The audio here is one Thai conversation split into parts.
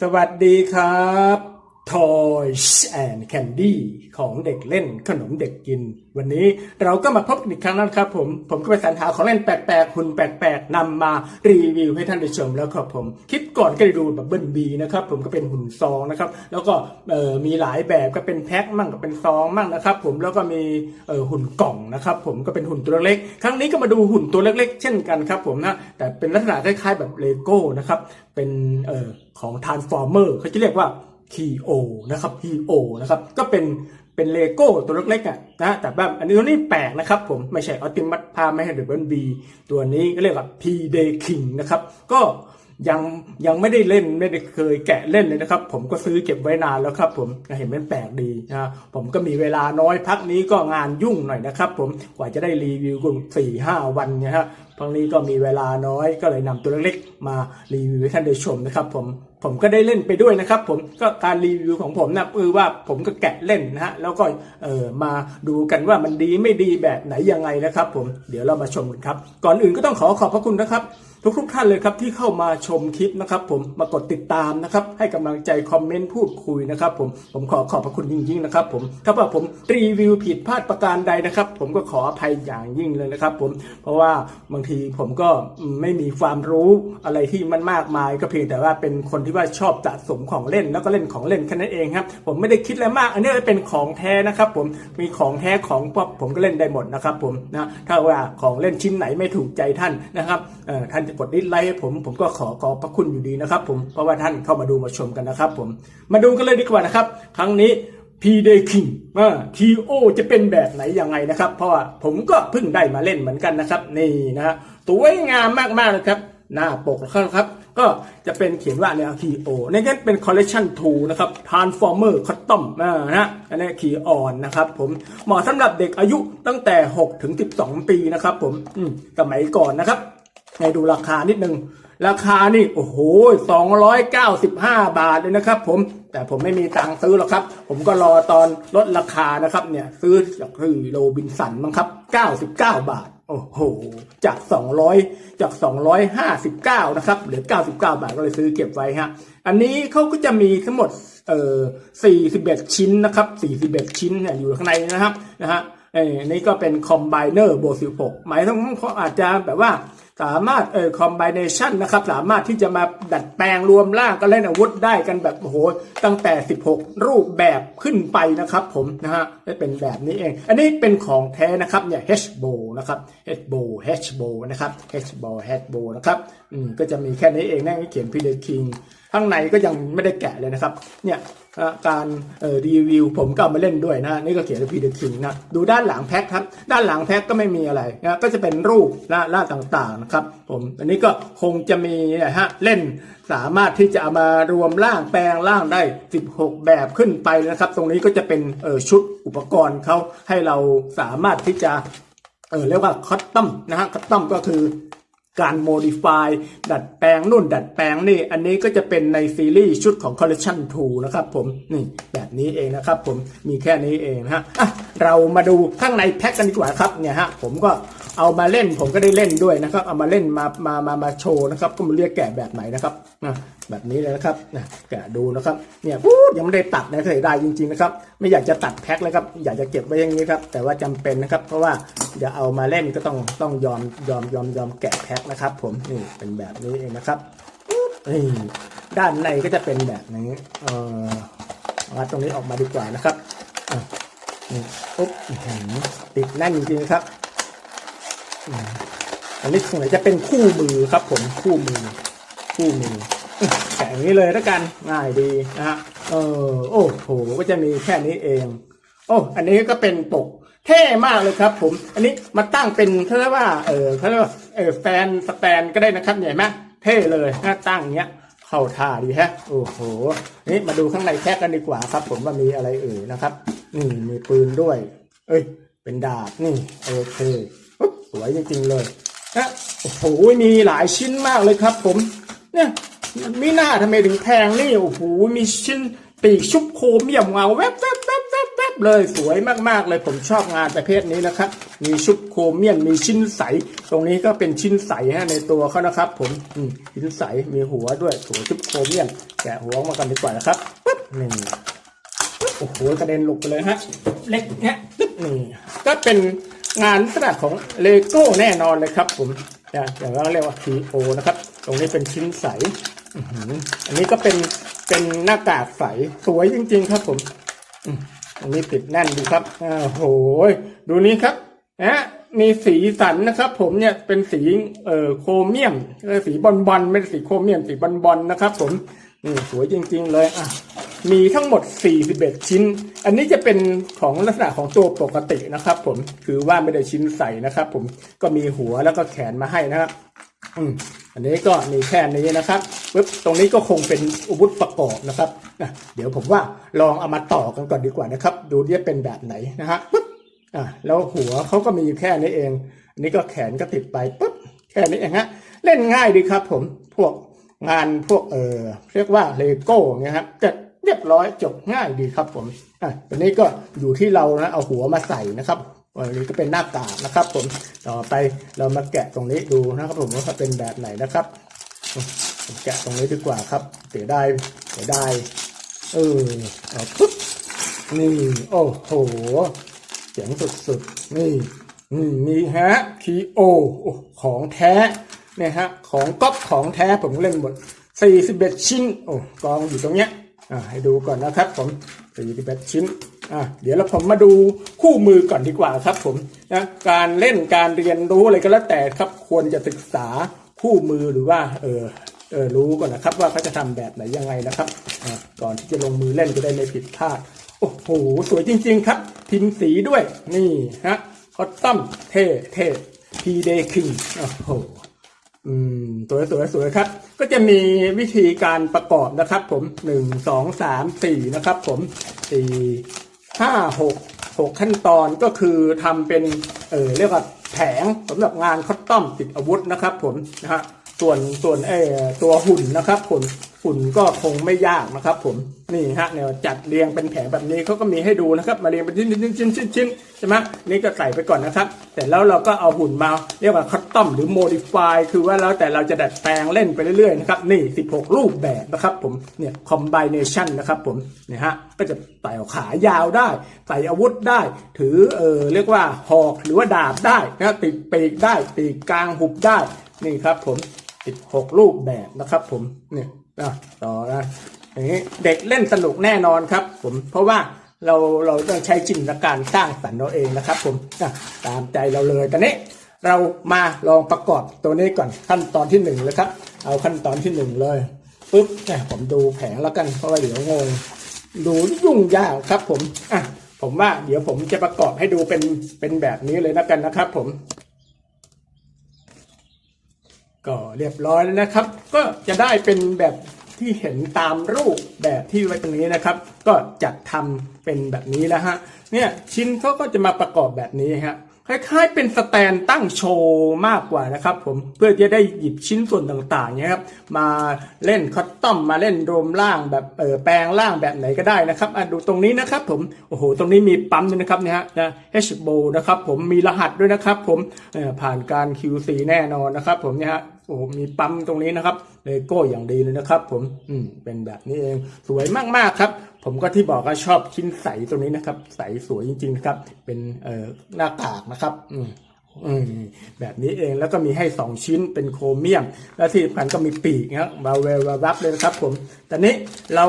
สวัสดีครับ Toys and Candy ของเด็กเล่นขนมเด็กกิน วันนี้เราก็มาพบกันอีกครั้งแล้วครับผม ผมก็ไปสรรหาของเล่นแปลกๆหุ่นแปลกๆนำมารีวิวให้ท่านได้ชมแล้วครับผมคลิปก่อนก็ได้ดูแบบเบิ้ลบีนะครับผมก็เป็นหุ่นซองนะครับ แล้วก็มีหลายแบบก็เป็นแพ็คมั่งก็เป็นซองมั่งนะครับ ผมแล้วก็มีหุ่นกล่องนะครับ ผมก็เป็นหุ่นตัวเล็ก ครั้งนี้ก็มาดูหุ่นตัวเล็ก ๆ เช่นกันครับ ผมนะแต่เป็นลักษณะคล้ายๆแบบเลโก้นะครับเป็นออของ Transformer เขาจะเรียกว่า คีโอนะครับคีโอนะครับก็เป็นเป็นเลโก้ตัวเล็กๆอะนะแต่แบบอันนี้ตัวนี้แปลกนะครับผมไม่ใช่ออติมัสพาไม่ให้เดบิลบีตัวนี้ก็เรียกว่าพีเดคิงนะครับก็ยังยังไม่ได้เล่นไม่ได้เคยแกะเล่นเลยนะครับ ผมก็ซื้อเก็บไว้นานแล้วครับผมเห็นมันแปลกดีนะผมก็มีเวลาน้อยพักนี้ก็งานยุ่งหน่อยนะครับ ผมกว่าจะได้รีวิวกันสี่ห้าวันเนี่ยฮะ พังนี้ก็มีเวลาน้อยก็เลยนำตัวเล็กๆ มารีวิวให้ท่านได้ชมนะครับผมผมก็ได้เล่นไปด้วยนะครับผมก็การรีวิวของผมนะคือว่าผมก็แกะเล่นนะฮะแล้วก็เออมาดูกันว่ามันดีไม่ดีแบบไหนยังไงนะครับผมเดี๋ยวเรามาชมกันครับ ก่อนอื่นก็ต้องขอขอบพระคุณนะครับ ทุกทุกๆท่านเลยครับที่เข้ามาชมคลิปนะครับผมมากดติดตามนะครับให้กำลังใจคอมเมนต์พูดคุยนะครับผมผมขอขอบพระคุณจริงๆนะครับผมถ้าว่าผมรีวิวผิดพลาดประการใดนะครับ ผมก็ขออภัยอย่างยิ่งเลยนะครับ ผมเพราะว่าบางทีผมก็ไม่มีความรู้อะไรที่มันมากมายก็เพียงแต่ว่าเป็นคนที่ว่าชอบสะสมของเล่นแล้วก็เล่นของเล่นแค่นั้นเองครับผมไม่ได้คิดอะไรมาก อันนี้เป็นของแท้นะครับ ผมมีของแท้ของป๊อปผมก็เล่นได้หมดนะครับผมนะถ้าว่าของเล่นชิ้นไหนไม่ถูกใจท่านนะครับเออท่านจะกดดิสไลค์ให้ผมผมก็ขอขอบพระคุณอยู่ดีนะครับผมเพราะว่าท่านเข้ามาดูมาชมกันนะครับผมมาดูกันเลยดีกว่านะครับ ครั้งนี้ P Day King อ่า TO จะเป็นแบบไหนยังไงนะครับ เพราะว่าผมก็เพิ่งได้มาเล่นเหมือนกันนะครับนี่นะฮะสวยงามมากๆเลยครับหน้าปกครับ ก็จะเป็นเขียนว่าเนี่ย TO นี่ก็เป็น Collection 2นะครับ Transformer Custom อ่านะอันนี้ Key On นะครับผมเหมาะสำหรับเด็กอายุตั้งแต่ 6 ถึง 12 ปีนะครับผมอืมสมัยก่อนนะครับ ให้ดูราคานิดนึง ราคานี่โอ้โห295บาทเลยนะครับ ผมแต่ผมไม่มีตังค์ซื้อหรอกครับ ผมก็รอตอนลดราคานะครับ เนี่ยซื้อจากคือโรบินสันมั้งครับ99บาทโอ้โห จาก 200 จาก 259 นะครับ เหลือ 99 บาทก็เลยซื้อเก็บไว้ฮะ อันนี้เขาก็จะมีทั้งหมด เอ่อ 41 ชิ้นนะครับ 41 ชิ้นเนี่ยอยู่ข้างในนะครับ นะฮะเอ้นี่ก็เป็นคอมไบเนอร์โบสิบหกหมายถึงเขาอาจจะแบบว่า สามารถเออคอมบิเนชันนะครับสามารถที่จะมาดัดแปลงรวมร่างกันเล่นอาวุธได้กันแบบโอ้โหตั้งแต่ 16 รูปแบบขึ้นไปนะครับผมนะฮะได้เป็นแบบนี้เอง อันนี้เป็นของแท้นะครับเนี่ย H b o นะครับ H b o H b o นะครับ H b o H b o นะครับอืมก็จะมีแค่นี้เองนะเขียนพีเดคิง ข้างในก็ยังไม่ได้แกะเลยนะครับ เนี่ยการรีวิวผมก็เอามาเล่นด้วยนะนี่ก็เขียนพีเดคิงนะดูด้านหลังแพ็คครับ ด้านหลังแพ็คก็ไม่มีอะไรนะก็จะเป็นรูปนะล่าต่างๆนะครับ ผมอันนี้ก็คงจะมีนะฮะเล่นสามารถที่จะเอามารวมร่างแปลงร่างได้ 16 แบบขึ้นไปนะครับ ตรงนี้ก็จะเป็นชุดอุปกรณ์เขาให้เราสามารถที่จะเออเรียกว่าคัตตัมนะฮะคัตตัมก็คือ การโมดิฟายดัดแปลงนู่นดัดแปลงนี่ อันนี้ก็จะเป็นในซีรีส์ชุดของ Collection 2 นะครับผม นี่แบบนี้เองนะครับผมมีแค่นี้เองนะฮะเรามาดูข้างในแพ็คกันดีกว่าครับเนี่ยฮะผมก็ เอามาเล่นผมก็ได้เล่นด้วยนะครับ เอามาเล่นมามามามาโชว์นะครับ ก็มาเรียกแกะแบบไหนนะครับนะแบบนี้เลยนะครับนะแกะดูนะครับเนี่ยยังไม่ได้ตัดนะเสียดายจริงๆนะครับ ไม่อยากจะตัดแพ็คเลยครับ อยากจะเก็บไว้อย่างนี้ครับ แต่ว่าจำเป็นนะครับ เพราะว่าเดี๋ยวเอามาเล่นก็ต้องต้องยอมยอมยอมยอมแกะแพ็คนะครับ ผมนี่เป็นแบบนี้เองนะครับนี่ด้านในก็จะเป็นแบบนี้เอ่อเอาตรงนี้ออกมาดีกว่านะครับอะนี่ปุ๊บติดแน่นจริงๆครับ อันนี้ส่วนใหญ่จะเป็นคู่มือครับผมคู่มือ คู่มืออื้อแกะอย่างนี้เลยแล้วกันง่ายดีนะฮะเออโอ้โหก็จะมีแค่นี้เอง โอ้อันนี้ก็เป็นปกเท่มากเลยครับผม อันนี้มาตั้งเป็นเขาเรียกว่า เออเขาเรียกว่าเออแฟนสแตนก็ได้นะครับเห็นไหมเท่เลยถ้าตั้งอย่างเงี้ยเข้าท่าดีฮะ โอ้โห นี่มาดูข้างในแพ็กกันดีกว่าครับ ผมว่ามีอะไรเอ่ยนะครับ นี่มีปืนด้วย เอ้ย เป็นดาบ นี่โอเคปุ๊บ สวยจริงๆเลยนะโอ้โหมีหลายชิ้นมากเลยครับ ผม เนี่ยมีหน้าทำไมถึงแพงนี่โอ้โหมีชิ้นปีกชุบโครเมียมเงาแวบแวบแวบแวบแวบเลยสวยมากๆเลยผมชอบงานประเภทนี้นะครับ มีชุดโครเมียนมีชิ้นใส ตรงนี้ก็เป็นชิ้นใสฮะในตัวเขานะครับ ผมอืมชิ้นใสมีหัวด้วยหัวชุดโครเมียนแกะหัวออกมากันดีกว่านะครับปึ๊บหนี่งโอ้โหกระเด็นหลุดไปเลยฮะ เล็กเนี้ยปึ๊บนี่ก็เป็น งานลักษณะของเลโก้แน่นอนเลยครับผมอย่างเราเรียกว่า TO นะครับ ตรงนี้เป็นชิ้นใส อันนี้ก็เป็นเป็นหน้ากากใสสวยจริง ๆ ครับผมอันนี้ติดแน่นดูครับโอ้โหดูนี้ครับนะมีสีสันนะครับ ผมเนี่ยเป็นสีเอ่อโครเมียมสีบอลบอลไม่ใช่สีโครเมียมสีบอลบอลนะครับ ผมนี่สวยจริง ๆ เลยอะ มีทั้งหมด 41 ชิ้น อันนี้จะเป็นของลักษณะของตัวปกตินะครับ ผม คือว่าไม่ได้ชิ้นใสนะครับ ผม ก็มีหัวแล้วก็แขนมาให้นะครับอืมอันนี้ก็มีแค่นี้นะครับปึ๊บตรงนี้ก็คงเป็นอาวุธประกอบนะครับอะเดี๋ยวผมว่าลองเอามาต่อกันก่อนดีกว่านะครับ ดูดิว่าเป็นแบบไหนนะฮะปึ๊บอะแล้วหัวเขาก็มีอยู่แค่นี้เอง อันนี้ก็แขนก็ติดไปปึ๊บแค่นี้เองฮะเล่นง่ายดีครับ ผมพวกงานพวกเออเรียกว่าเลโก้เนี่ยครับจะ รียบร้อยจบง่ายดีครับผมอะอันนี้ก็อยู่ที่เรานะเอาหัวมาใส่นะครับอันนี้ก็เป็นหน้ากากนะครับ ผมต่อไปเรามาแกะตรงนี้ดูนะครับ ผมว่าจะเป็นแบบไหนนะครับผมแกะตรงนี้ดีกว่าครับเสียดายเสียดายเออเอาปุ๊บนี่โอ้โหเจ๋งสุดๆนี่นี่มีฮะคีโอของแท้เนี่ยฮะของก๊อปของแท้ผมเล่นหมด41 ชิ้นโอ้กองอยู่ตรงเนี้ย ให้ดูก่อนนะครับ ผม41ชิ้นอะเดี๋ยวเราผมมาดูคู่มือก่อนดีกว่าครับ ผมนะการเล่นการเรียนรู้อะไรก็แล้วแต่ครับ ควรจะศึกษาคู่มือหรือว่า เออเออรู้ก่อนนะครับ ว่าเขาจะทำแบบไหนยังไงนะครับอะก่อนที่จะลงมือเล่นจะได้ไม่ผิดพลาดโอ้โหสวยจริง ๆ ครับ พิมพ์สีด้วยนี่ฮะคอตตัมเท่เท่พีเดคิงโอ้โห อืมสวยสวยสวยครับ ก็จะมีวิธีการประกอบนะครับ ผมหนึ่งสองสามสี่นะครับ ผมสี่ห้าหกหกขั้นตอนก็คือทำเป็นเออเรียกว่าแผงสำหรับงานคัตตอมติดอาวุธนะครับ ผมนะฮะส่วนส่วนเออตัวหุ่นนะครับ ผม หุ่นก็คงไม่ยากนะครับ ผมนี่ฮะเนี่ยจัดเรียงเป็นแผงแบบนี้เขาก็มีให้ดูนะครับ มาเรียงเป็นชิ้นชิ้นชิ้นชิ้นชิ้นใช่ไหมนี่ก็ใส่ไปก่อนนะครับ แต่แล้วเราก็เอาหุ่นมาเรียกว่าคัตตอมหรือโมดิฟายคือว่าแล้วแต่เราจะดัดแปลงเล่นไปเรื่อยๆนะครับนี่ 16 รูปแบบนะครับ ผมเนี่ยคอมบิเนชันนะครับ ผมเนี่ยฮะก็จะใส่ขายาวได้ใส่อาวุธได้ ถือเออเรียกว่าหอกหรือว่าดาบได้นะติดปีกได้ปีกกลางหุบได้นี่ครับ ผม16รูปแบบนะครับ ผมเนี่ย อะต่อนะอย่างนี้เด็กเล่นสนุกแน่นอนครับ ผมเพราะว่าเราเราต้องใช้จินตนาการสร้างสรรค์เราเองนะครับ ผมอะตามใจเราเลยตอนนี้ เรามาลองประกอบตัวนี้ก่อนขั้นตอนที่หนึ่งเลยครับ เอาขั้นตอนที่หนึ่งเลยปุ๊บเนี่ยผมดูแผงแล้วกันเพราะว่าเดี๋ยวงงดูยุ่งยากครับ ผมอะผมว่าเดี๋ยวผมจะประกอบให้ดูเป็นเป็นแบบนี้เลยนะกันนะครับ ผม ก็เรียบร้อยแล้วนะครับ ก็จะได้เป็นแบบที่เห็นตามรูปแบบที่ไว้ตรงนี้นะครับ ก็จัดทำเป็นแบบนี้แล้วฮะเนี่ยชิ้นเขาก็จะมาประกอบแบบนี้ฮะ คล้ายๆเป็นสแตนตั้งโชว์มากกว่านะครับผมเพื่อจะได้หยิบชิ้นส่วนต่างๆเนี่ยครับมาเล่นคัตตอมมาเล่นโรมล่างแบบเออแปลงล่างแบบไหนก็ได้นะครับอะดูตรงนี้นะครับผมโอ้โหตรงนี้มีปั๊มด้วยนะครับเนี่ยฮะนะ h b o นะครับผมมีรหัสด้วยนะครับผมผ่านการ QC แน่นอนนะครับผมเนี่ยฮะ โอ้โหมีปั๊มตรงนี้นะครับเลโก้อย่างดีเลยนะครับ ผมอืมเป็นแบบนี้เองสวยมากๆครับ ผมก็ที่บอกว่าชอบชิ้นใสตรงนี้นะครับ ใสสวยจริงๆนะครับ เป็นเอ่อหน้ากากนะครับ อืมอืมแบบนี้เองแล้วก็มีให้สองชิ้นเป็นโครเมียม แล้วที่สำคัญก็มีปีกนะครับมาเวลรับเลยนะครับผมตอนนี้เรา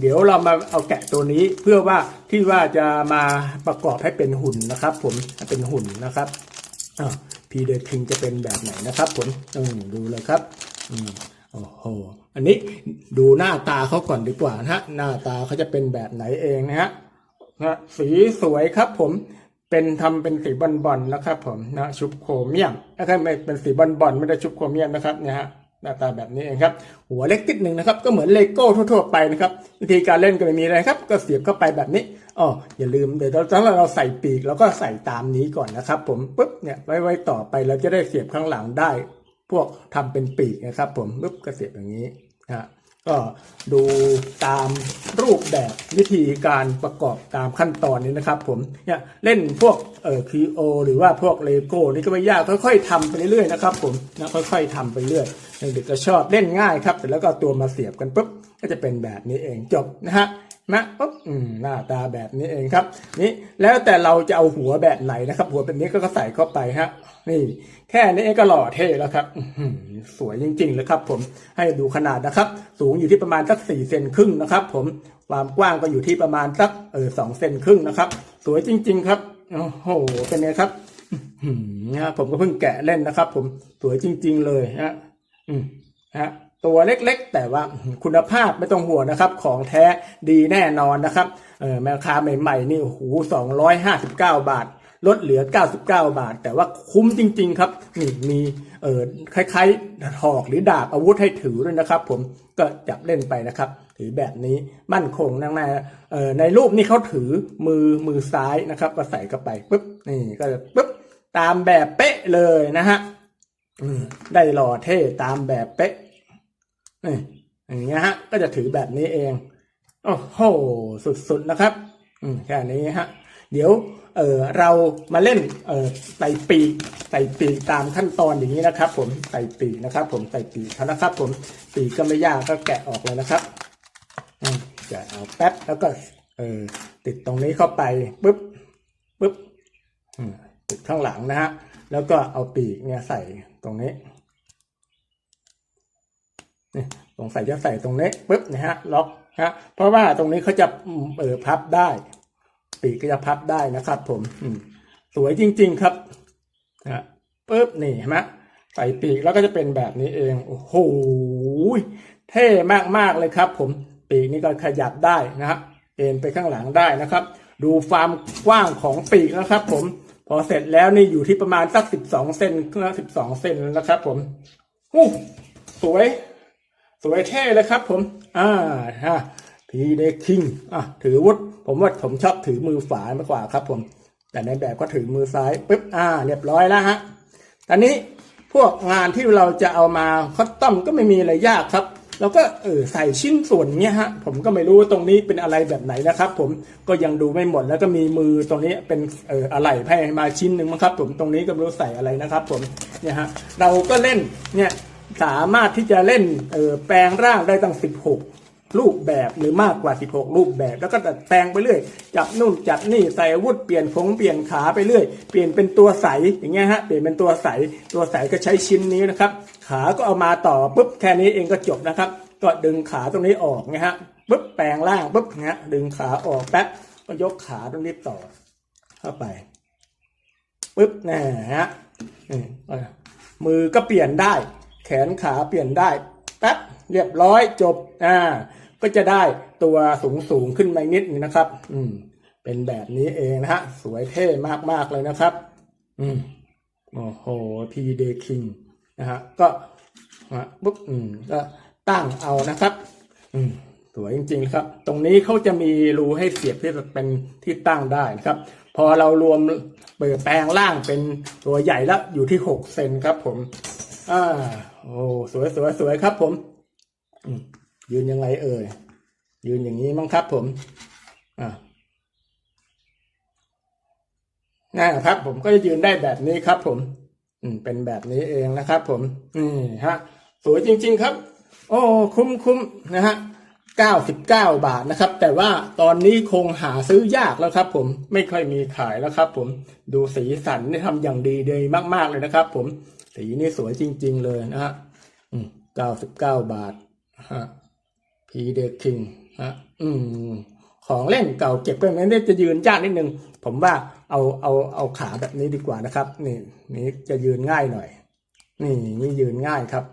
เดี๋ยวเรามาเอาแกะตัวนี้เพื่อว่าที่ว่าจะมาประกอบให้เป็นหุ่นนะครับ ผมเป็นหุ่นนะครับอ่า พีเดคิงจะเป็นแบบไหนนะครับผมอืมดูเลยครับอืมโอ้โหอันนี้ดูหน้าตาเขาก่อนดีกว่านะฮะหน้าตาเขาจะเป็นแบบไหนเองนะฮะนะสีสวยครับผมเป็นทำเป็นสีบอลบอลๆนะครับผมนะชุบโครเมียมนะครับไม่เป็นสีบอลบอลๆไม่ได้ชุบโครเมียมนะครับเนี่ยฮะหน้าตาแบบนี้เองครับ หัวเล็กติดหนึ่งนะครับ ก็เหมือนเลโก้ทั่วๆไปนะครับ วิธีการเล่นก็ไม่มีอะไรครับ ก็เสียบเข้าไปแบบนี้ อ๋ออย่าลืมเดี๋ยวตอนเราใส่ปีกเราก็ใส่ตามนี้ก่อนนะครับ ผมปุ๊บเนี่ยไว้ไว้ต่อไปเราจะได้เสียบข้างหลังได้ พวกทำเป็นปีกนะครับ ผมปุ๊บก็เสียบอย่างนี้นะฮะก็ดูตามรูปแบบวิธีการประกอบตามขั้นตอนนี้นะครับ ผมเนี่ยเล่นพวกเอ่อคีโอหรือว่าพวกเลโก้นี่ก็ไม่ยากค่อยๆทำไปเรื่อยๆนะครับ ผมนะค่อยๆทำไปเรื่อยเด็กๆก็ชอบเล่นง่ายครับเสร็จแล้วก็ตัวมาเสียบกันปุ๊บก็จะเป็นแบบนี้เองจบนะฮะ นะปุ๊บอืมหน้าตาแบบนี้เองครับ นี่แล้วแต่เราจะเอาหัวแบบไหนนะครับ หัวแบบนี้ก็ใส่เข้าไปฮะ นี่ แค่นี้เองก็หล่อเท่แล้วครับสวยจริงๆเลยครับ ผมให้ดูขนาดนะครับ สูงอยู่ที่ประมาณสักสี่เซนครึ่งนะครับ ผมความกว้างก็อยู่ที่ประมาณสักเออสองเซนครึ่งนะครับ สวยจริง ๆ ครับโอ้โหเป็นไงครับนะผมก็เพิ่งแกะเล่นนะครับ ผมสวยจริง ๆ เลยฮะอืมฮะ ตัวเล็กๆ แต่ว่าคุณภาพไม่ต้องห่วงนะครับ ของแท้ดีแน่นอนนะครับเออราคาใหม่ๆนี่โอ้โหสองร้อยห้าสิบเก้าบาท ลดเหลือ 99 บาท แต่ว่าคุ้มจริง ๆ ครับนี่มีเออคล้ายๆหอกหรือดาบอาวุธให้ถือด้วยนะครับ ผมก็จับเล่นไปนะครับ ถือแบบนี้มั่นคงนั่งในเออในรูปนี่เขาถือมือมือซ้ายนะครับ ก็ใส่เข้าไปปุ๊บนี่ก็จะปุ๊บตามแบบเป๊ะเลยนะฮะอืมได้หล่อเท่ตามแบบเป๊ะ นี่อย่างเงี้ยฮะ ก็จะถือแบบนี้เอง โอ้โห สุดๆนะครับ อืมแค่นี้ฮะ เดี๋ยว เออเรามาเล่น เออใส่ปีกใส่ปีกตามขั้นตอนอย่างนี้นะครับ ผม ใส่ปีกนะครับ ผม ใส่ปีกเขานะครับ ผม ปีกก็ไม่ยากก็แกะออกเลยนะครับอืมแกะเอาแป๊บแล้วก็ เออ ติดตรงนี้เข้าไปปุ๊บปุ๊บติดข้างหลังนะฮะ แล้วก็เอาปีกเนี่ยใส่ตรงนี้ นี่สงสัยจะใส่ตรงนี้ปุ๊บนะฮะล็อกฮะเพราะว่าตรงนี้เขาจะเออพับได้ปีกก็จะพับได้นะครับ ผมสวยจริง ๆครับนะฮะปุ๊บนี่เห็นไหมใส่ปีกแล้วก็จะเป็นแบบนี้เองโอ้โหเท่มากๆเลยครับ ผมปีกนี่ก็ขยับได้นะฮะเอ็นไปข้างหลังได้นะครับ ดูความกว้างของปีกนะครับ ผมพอเสร็จแล้วนี่อยู่ที่ประมาณสักสิบสองเซนสิบสองเซนนะครับ ผมอู้สวย สวยเท่เลยครับ ผม อ่าฮะพีเดคิงอะถือวุธผมว่าผมชอบถือมือฝามากกว่าครับ ผม แต่ในแบบก็ถือมือซ้ายปึ๊บอ่า เรียบร้อยแล้วฮะตอนนี้พวกงานที่เราจะเอามาคัสตอมก็ไม่มีอะไรยากครับแล้วก็เออใส่ชิ้นส่วนเนี้ยฮะ ผมก็ไม่รู้ว่าตรงนี้เป็นอะไรแบบไหนนะครับ ผมก็ยังดูไม่หมดแล้วก็มีมือตรงนี้เป็นเอออะไรให้มาชิ้นหนึ่งมั้งครับ ผมตรงนี้ก็ไม่รู้ใส่อะไรนะครับ ผมเนี่ยฮะเราก็เล่นเนี่ย สามารถที่จะเล่นเออแปลงร่างได้ตั้ง 16 รูปแบบหรือมากกว่า 16 รูปแบบ แล้วก็ดัดแปลงไปเรื่อย จับนู่นจับนี่ใส่อาวุธเปลี่ยนฟงเปลี่ยนขาไปเรื่อย เปลี่ยนเป็นตัวใสอย่างเงี้ยฮะเปลี่ยนเป็นตัวใสตัวใสก็ใช้ชิ้นนี้นะครับ ขาก็เอามาต่อปุ๊บแค่นี้เองก็จบนะครับ ก็ดึงขาตรงนี้ออกนะฮะปุ๊บแปลงร่างปุ๊บเงี้ยดึงขาออกแป๊บก็ยกขาตรงนี้ต่อ เข้าไปปุ๊บน่ฮะมือก็เปลี่ยนได้ แขนขาเปลี่ยนได้แป๊บเรียบร้อยจบอ่าก็จะได้ตัวสูงสูงขึ้นมานิดนึงนะครับ อืม เป็นแบบนี้เองนะฮะ สวยเท่มากๆเลยนะครับ อืมโอ้โหพีเดคิงนะฮะก็ฮะปุ๊บอืมก็ตั้งเอานะครับ อืมสวยจริงๆครับ ตรงนี้เขาจะมีรูให้เสียบที่จะเป็นที่ตั้งได้นะครับ พอเรารวมเปิดแปลงล่างเป็นตัวใหญ่แล้วอยู่ที่หกเซนครับผม อ่า โอ้สวยสวยสวยครับ ผมยืนยังไงเอ่ยยืนอย่างนี้มั้งครับ ผมอ่านะครับ ผมก็จะยืนได้แบบนี้ครับ ผม อืม เป็นแบบนี้เองนะครับ ผมนี่ฮะ สวยจริง ๆ ครับ โอ้คุ้มคุ้มนะฮะ99บาทนะครับ แต่ว่าตอนนี้คงหาซื้อยากแล้วครับ ผมไม่ค่อยมีขายแล้วครับ ผมดูสีสันนี่ทำอย่างดีเลยมาก ๆเลยนะครับ ผม สีนี่สวยจริง ๆ เลยนะฮะ99บาทฮะพีเดคิงฮะอืมของเล่นเก่าเก็บกันนั้นจะยืนยากนิดนึง ผมว่าเอาเอาเอาขาแบบนี้ดีกว่านะครับ นี่นี่จะยืนง่ายหน่อย นี่นี่ยืนง่ายครับ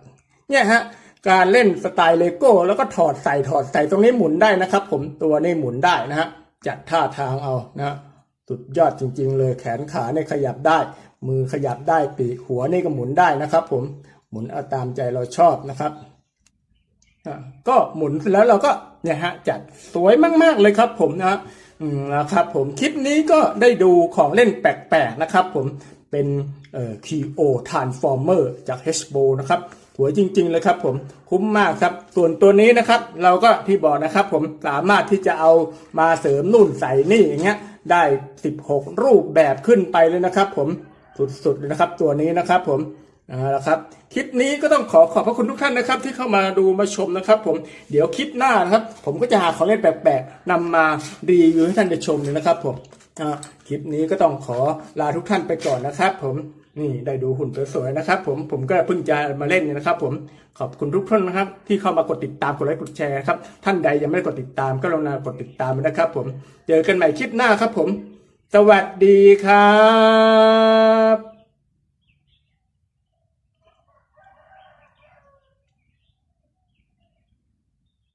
เนี่ยฮะ การเล่นสไตล์เลโก้แล้วก็ถอดใส่ถอดใส่ตรงนี้หมุนได้นะครับ ผมตัวนี้หมุนได้นะฮะจัดท่าทางเอานะฮะสุดยอดจริง ๆ เลยแขนขาเนี่ยขยับได้ มือขยับได้ปีกหัวนี่ก็หมุนได้นะครับ ผมหมุนเอาตามใจเราชอบนะครับก็หมุนแล้วเราก็เนี่ยฮะจัดสวยมากๆเลยครับ ผมนะนะครับผมคลิปนี้ก็ได้ดูของเล่นแปลกๆนะครับผมเป็นเอ่อ Keo Transformer จาก h b o นะครับสวยจริง ๆ เลยครับผมคุ้มมากครับ ส่วนตัวนี้นะครับ เราก็ที่บอกนะครับ ผมสามารถที่จะเอามาเสริมนู่นใส่นี่อย่างเงี้ยได้ 16 รูปแบบขึ้นไปเลยนะครับ ผม สุดๆเลยนะครับ ตัวนี้นะครับผมเอาละครับคลิปนี้ก็ต้องขอขอบพระคุณทุกท่านนะครับ ที่เข้ามาดูมาชมนะครับ ผมเดี๋ยวคลิปหน้านะครับ ผมก็จะหาของเล่นแปลกๆนำมารีวิวให้ท่านได้ชมเลยนะครับ ผมคลิปนี้ก็ต้องขอลาทุกท่านไปก่อนนะครับ ผมนี่ได้ดูหุ่นสวยๆนะครับ ผมผมก็เพิ่งจะมาเล่นเนี่ยนะครับ ผมขอบคุณทุกท่านนะครับ ที่เข้ามากดติดตามกดไลค์กดแชร์ครับท่านใดยังไม่ได้กดติดตามก็ลองนากดติดตามนะครับ ผมเจอกันใหม่คลิปหน้าครับ ผม สวัสดีครับ